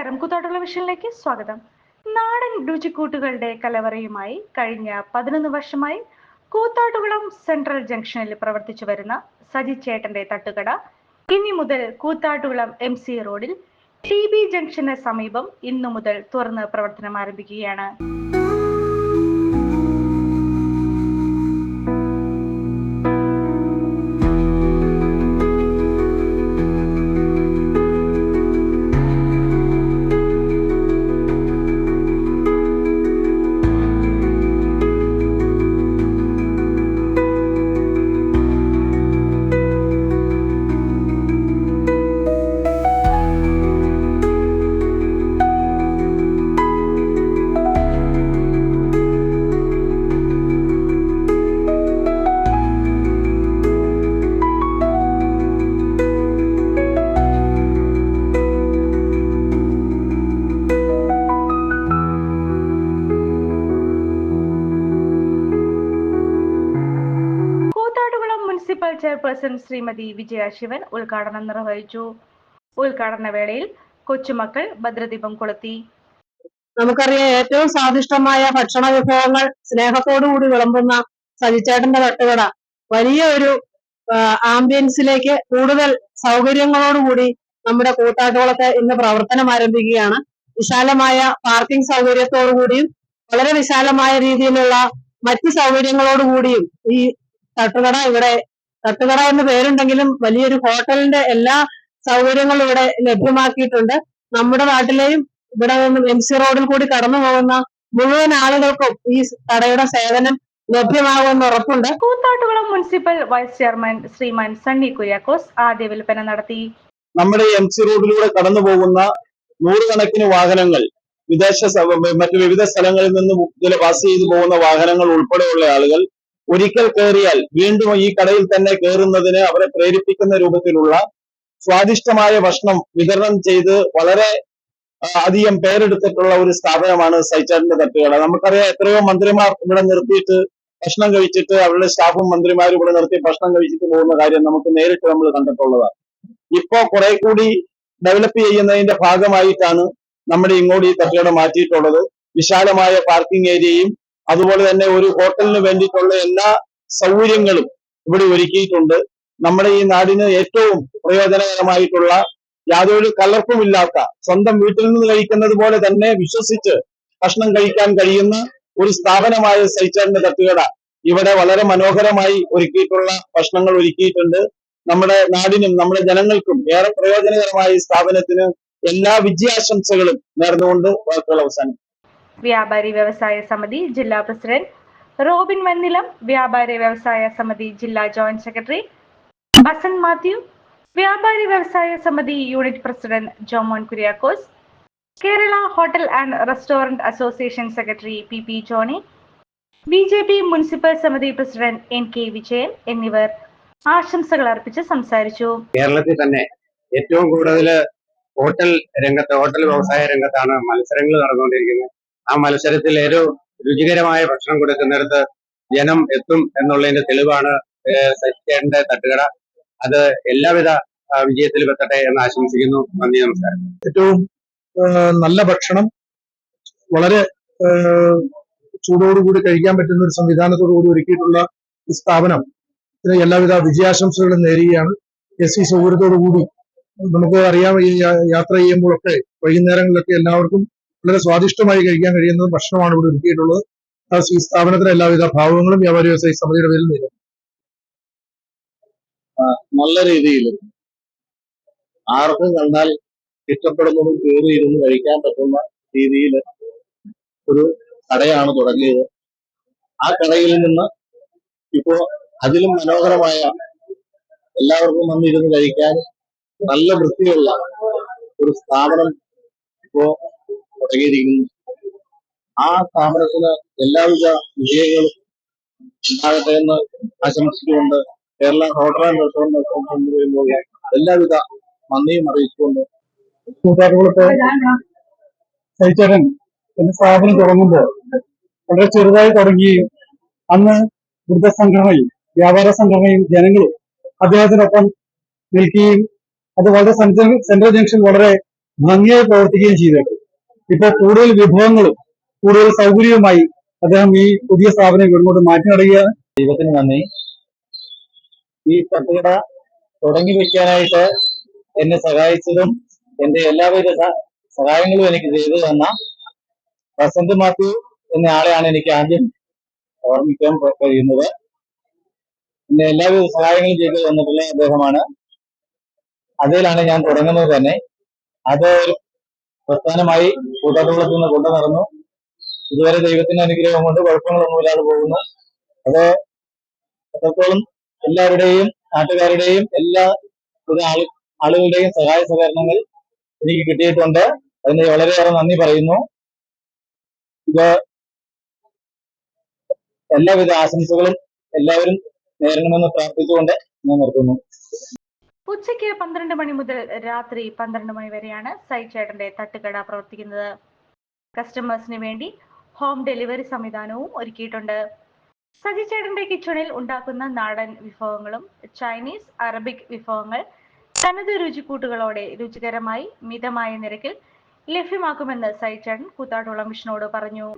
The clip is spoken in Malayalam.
നമസ്കാരം കൂത്താട്ടുള്ള സ്വാഗതം. നാടൻ രുചിക്കൂട്ടുകളുടെ കലവറയുമായി കഴിഞ്ഞ പതിനൊന്ന് വർഷമായി കൂത്താട്ടുകുളം സെൻട്രൽ ജംഗ്ഷനിൽ പ്രവർത്തിച്ചു വരുന്ന സജി ചേട്ടന്റെ തട്ടുകട. ഇനി മുതൽ കൂത്താട്ടുകുളം എം സി റോഡിൽ ടി ബി ജംഗ്ഷന് സമീപം ഇന്നു മുതൽ തുറന്ന് പ്രവർത്തനം ആരംഭിക്കുകയാണ്. മുനിസിപ്പൽ ചെയർപേഴ്സൺ ശ്രീമതി വിജയ ശിവൻ ഉദ്ഘാടനം നിർവഹിച്ചു. ഉദ്ഘാടന വേളയിൽ കൊച്ചുമക്കൾ ഭദ്രദീപം കൊളുത്തി. നമുക്കറിയാം ഏറ്റവും സ്വാദിഷ്ടമായ ഭക്ഷണ വിഭവങ്ങൾ സ്നേഹത്തോടുകൂടി വിളമ്പുന്ന സജിച്ചേട്ടന്റെ തട്ടുകട. വലിയ ഒരു ആംബിയൻസിലേക്ക് കൂടുതൽ സൗകര്യങ്ങളോടുകൂടി നമ്മുടെ കൂട്ടാട്ടുകളൊക്കെ ഇന്ന് പ്രവർത്തനം ആരംഭിക്കുകയാണ്. വിശാലമായ പാർക്കിംഗ് സൗകര്യത്തോടുകൂടിയും വളരെ വിശാലമായ രീതിയിലുള്ള മറ്റ് സൗകര്യങ്ങളോടുകൂടിയും ഈ തട്ടുകട ഇവിടെ തട്ടുകട എന്ന് പേരുണ്ടെങ്കിലും വലിയൊരു ഹോട്ടലിന്റെ എല്ലാ സൗകര്യങ്ങളും ഇവിടെ ലഭ്യമാക്കിയിട്ടുണ്ട്. നമ്മുടെ നാട്ടിലെയും ഇവിടെ നിന്ന് എം സി റോഡിൽ കൂടി കടന്നു പോകുന്ന മുഴുവൻ ആളുകൾക്കും ഈ കടയുടെ സേവനം ലഭ്യമാകുമെന്ന് ഉറപ്പുണ്ട്. Koothattukulam municipal vice chairman Shriman Sunny Kuriakose ആദ്യ വിൽപ്പന നടത്തി. നമ്മുടെ എം സി റോഡിലൂടെ കടന്നു പോകുന്ന നൂറുകണക്കിന് വാഹനങ്ങൾ വിദേശ മറ്റു വിവിധ സ്ഥലങ്ങളിൽ നിന്ന് പാസ് ചെയ്തു പോകുന്ന വാഹനങ്ങൾ ഉൾപ്പെടെയുള്ള ആളുകൾ ഒരിക്കൽ കയറിയാൽ വീണ്ടും ഈ കടയിൽ തന്നെ കയറുന്നതിന് അവരെ പ്രേരിപ്പിക്കുന്ന രൂപത്തിലുള്ള സ്വാദിഷ്ടമായ ഭക്ഷണം വിതരണം ചെയ്ത് വളരെ അധികം പേരെടുത്തിട്ടുള്ള ഒരു സ്ഥാപനമാണ് സൈറ്റാറിന്റെ തട്ടുകട. നമുക്കറിയാം എത്രയോ മന്ത്രിമാർ ഇവിടെ നിർത്തിയിട്ട് ഭക്ഷണം കഴിച്ചിട്ട് അവരുടെ സ്റ്റാഫും മന്ത്രിമാരും ഇവിടെ നിർത്തി ഭക്ഷണം കഴിച്ചിട്ട് പോകുന്ന കാര്യം നമുക്ക് നേരിട്ട് നമ്മൾ കണ്ടിട്ടുള്ളതാണ്. ഇപ്പോ കുറെ കൂടി ഡെവലപ്പ് ചെയ്യുന്നതിന്റെ ഭാഗമായിട്ടാണ് നമ്മുടെ ഇങ്ങോട്ട് ഈ തട്ടുകട മാറ്റിയിട്ടുള്ളത്. വിശാലമായ പാർക്കിംഗ് ഏരിയയും അതുപോലെ തന്നെ ഒരു ഹോട്ടലിന് വേണ്ടിയിട്ടുള്ള എല്ലാ സൗകര്യങ്ങളും ഇവിടെ ഒരുക്കിയിട്ടുണ്ട്. നമ്മുടെ ഈ നാടിന് ഏറ്റവും പ്രയോജനകരമായിട്ടുള്ള യാതൊരു കലർപ്പുമില്ലാത്ത സ്വന്തം വീട്ടിൽ നിന്ന് കഴിക്കുന്നത് പോലെ തന്നെ വിശ്വസിച്ച് ഭക്ഷണം കഴിക്കാൻ കഴിയുന്ന ഒരു സ്ഥാപനമായ സൈച്ചാറിന്റെ തട്ടുകട ഇവിടെ വളരെ മനോഹരമായി ഒരുക്കിയിട്ടുള്ള ഭക്ഷണങ്ങൾ ഒരുക്കിയിട്ടുണ്ട്. നമ്മുടെ നാടിനും നമ്മുടെ ജനങ്ങൾക്കും ഏറെ പ്രയോജനകരമായ ഈ സ്ഥാപനത്തിന് എല്ലാ വിജയാശംസകളും നേർന്നുകൊണ്ട് വാക്കുകൾ അവസാനം വ്യാപാരി വ്യവസായ സമിതി ജില്ലാ പ്രസിഡന്റ് റോബിൻ വന്നിലം വ്യാപാരി വ്യവസായ സമിതി ജില്ലാ ജോയിന്റ് സെക്രട്ടറി ബസന്ത് മാത്യു വ്യാപാരി വ്യവസായ സമിതി unit president Jomon Kuriakose Kerala hotel and restaurant association secretary P P Johny B J P municipal സമിതി പ്രസിഡന്റ് എൻ കെ വിജയൻ എന്നിവർ ആശംസകൾ അർപ്പിച്ച് സംസാരിച്ചു. കേരളത്തിൽ തന്നെ ഏറ്റവും കൂടുതൽ ഹോട്ടൽ രംഗത്ത് ഹോട്ടൽ വ്യവസായ രംഗത്താണ് മത്സരങ്ങൾ നടന്നുകൊണ്ടിരിക്കുന്നത്. ആ മത്സരത്തിൽ ഏറ്റവും രുചികരമായ ഭക്ഷണം കൊടുക്കുന്നിടത്ത് ജനം എത്തും എന്നുള്ളതിന്റെ തെളിവാണ് സച്ചേട്ടന്റെ തട്ടുകട. അത് എല്ലാവിധ വിജയത്തിൽ എത്തട്ടെ എന്ന് ആശംസിക്കുന്നു. നന്ദി നമസ്കാരം. ഏറ്റവും നല്ല ഭക്ഷണം വളരെ ചൂടോടുകൂടി കഴിക്കാൻ പറ്റുന്ന ഒരു സംവിധാനത്തോടു കൂടി ഒരുക്കിയിട്ടുള്ള ഈ സ്ഥാപനം ഇതിന് എല്ലാവിധ വിജയാശംസകളും നേരുകയാണ്. എസ് സി സൗകര്യത്തോടു കൂടി നമുക്ക് അറിയാം യാത്ര ചെയ്യുമ്പോഴൊക്കെ വൈകുന്നേരങ്ങളിലൊക്കെ എല്ലാവർക്കും വളരെ സ്വാദിഷ്ടമായി കഴിക്കാൻ കഴിയുന്ന ഭക്ഷണമാണ് ഇവിടെ ഒരുക്കിയിട്ടുള്ളത്. ഈ സ്ഥാപനത്തിന് എല്ലാവിധ ഭാവങ്ങളും വ്യാപാരി വ്യവസായ സമിതിയുടെ പേരിൽ നേരിടും നല്ല രീതിയിൽ. ആർക്കും കണ്ടാൽ ഇഷ്ടപ്പെടുന്നതും കയറി ഇരുന്ന് കഴിക്കാൻ പറ്റുന്ന രീതിയിൽ ഒരു കടയാണ് തുടങ്ങിയത്. ആ കടയിൽ നിന്ന് ഇപ്പോ അതിലും മനോഹരമായ എല്ലാവർക്കും വന്നിരുന്ന് കഴിക്കാൻ നല്ല വൃത്തിയുള്ള ഒരു സ്ഥാപനം ഇപ്പോ തുടങ്ങിയിരിക്കുന്നു ആ സ്ഥാപനത്തിന് എല്ലാവിധ വിജയങ്ങളും ഉണ്ടാകട്ടെ എന്ന് ആശംസിച്ചുകൊണ്ട് കേരള ഹോട്ടൽ ആൻഡ് റെസ്റ്റോറന്റ് എല്ലാവിധ നന്ദിയും അറിയിച്ചുകൊണ്ട് കൂട്ടാട്ടുകുളത്ത് എന്റെ എന്ന സ്ഥാപനം തുടങ്ങുമ്പോൾ വളരെ ചെറുതായി തുടങ്ങുകയും അന്ന് വൃദ്ധ സംഘടനയും വ്യാപാര സംഘടനയും ജനങ്ങളും അദ്ദേഹത്തിനൊപ്പം നിൽക്കുകയും അത് വളരെ സെൻട്രൽ ജംഗ്ഷൻ വളരെ ഭംഗിയായി പ്രവർത്തിക്കുകയും ചെയ്തിട്ടുണ്ട് ഇപ്പൊ കൂടുതൽ വിഭവങ്ങളും കൂടുതൽ സൗകര്യവുമായി അദ്ദേഹം ഈ പുതിയ സ്ഥാപനം ഇങ്ങോട്ട് മാറ്റി നടക്കുകയാണ്. ദൈവത്തിന് നന്ദി. ഈ തട്ടുകട തുടങ്ങി വെക്കാനായിട്ട് എന്നെ സഹായിച്ചതും എന്റെ എല്ലാവിധ സഹായങ്ങളും എനിക്ക് ചെയ്തു തന്ന വസന്ത് മാത്യു എന്ന ആളെയാണ് എനിക്ക് ആദ്യം ഓർമ്മിക്കാൻ കഴിയുന്നത്. എന്നെ എല്ലാവിധ സഹായങ്ങളും ചെയ്തു തന്നിട്ടുള്ള അദ്ദേഹമാണ്. അതിലാണ് ഞാൻ തുടങ്ങുന്നത് തന്നെ. അത് പ്രസ്ഥാനമായി കൂട്ടാട്ടുകുളത്ത് നിന്ന് കൊണ്ടു നടന്നു. ഇതുവരെ ദൈവത്തിന്റെ അനുഗ്രഹം കൊണ്ട് കുഴപ്പങ്ങളൊന്നുമില്ലാതെ പോകുന്നു. അത് എത്രത്തോളം എല്ലാവരുടെയും നാട്ടുകാരുടെയും എല്ലാ ആളു ആളുകളുടെയും സഹായ സഹകരണങ്ങൾ എനിക്ക് കിട്ടിയിട്ടുണ്ട്. അതിന് വളരെയേറെ നന്ദി പറയുന്നു. ഇത് എല്ലാവിധ ആശംസകളും എല്ലാവരും നേരണമെന്ന് പ്രാർത്ഥിച്ചുകൊണ്ട് ഞാൻ നിർത്തുന്നു. ഉച്ചയ്ക്ക് പന്ത്രണ്ട് മണി മുതൽ രാത്രി പന്ത്രണ്ട് മണി വരെയാണ് സൈചേട്ടന്റെ തട്ടുകട പ്രവർത്തിക്കുന്നത്. കസ്റ്റമേഴ്സിന് വേണ്ടി ഹോം ഡെലിവറി സംവിധാനവും ഒരുക്കിയിട്ടുണ്ട്. സജിചേട്ടന്റെ കിച്ചണിൽ ഉണ്ടാക്കുന്ന നാടൻ വിഭവങ്ങളും ചൈനീസ് അറബിക് വിഭവങ്ങൾ തനത് രുചിക്കൂട്ടുകളോടെ രുചികരമായി മിതമായ നിരക്കിൽ ലഭ്യമാക്കുമെന്ന് സൈചേട്ടൻ കൂത്താട്ടുള്ള മിഷനോട് പറഞ്ഞു.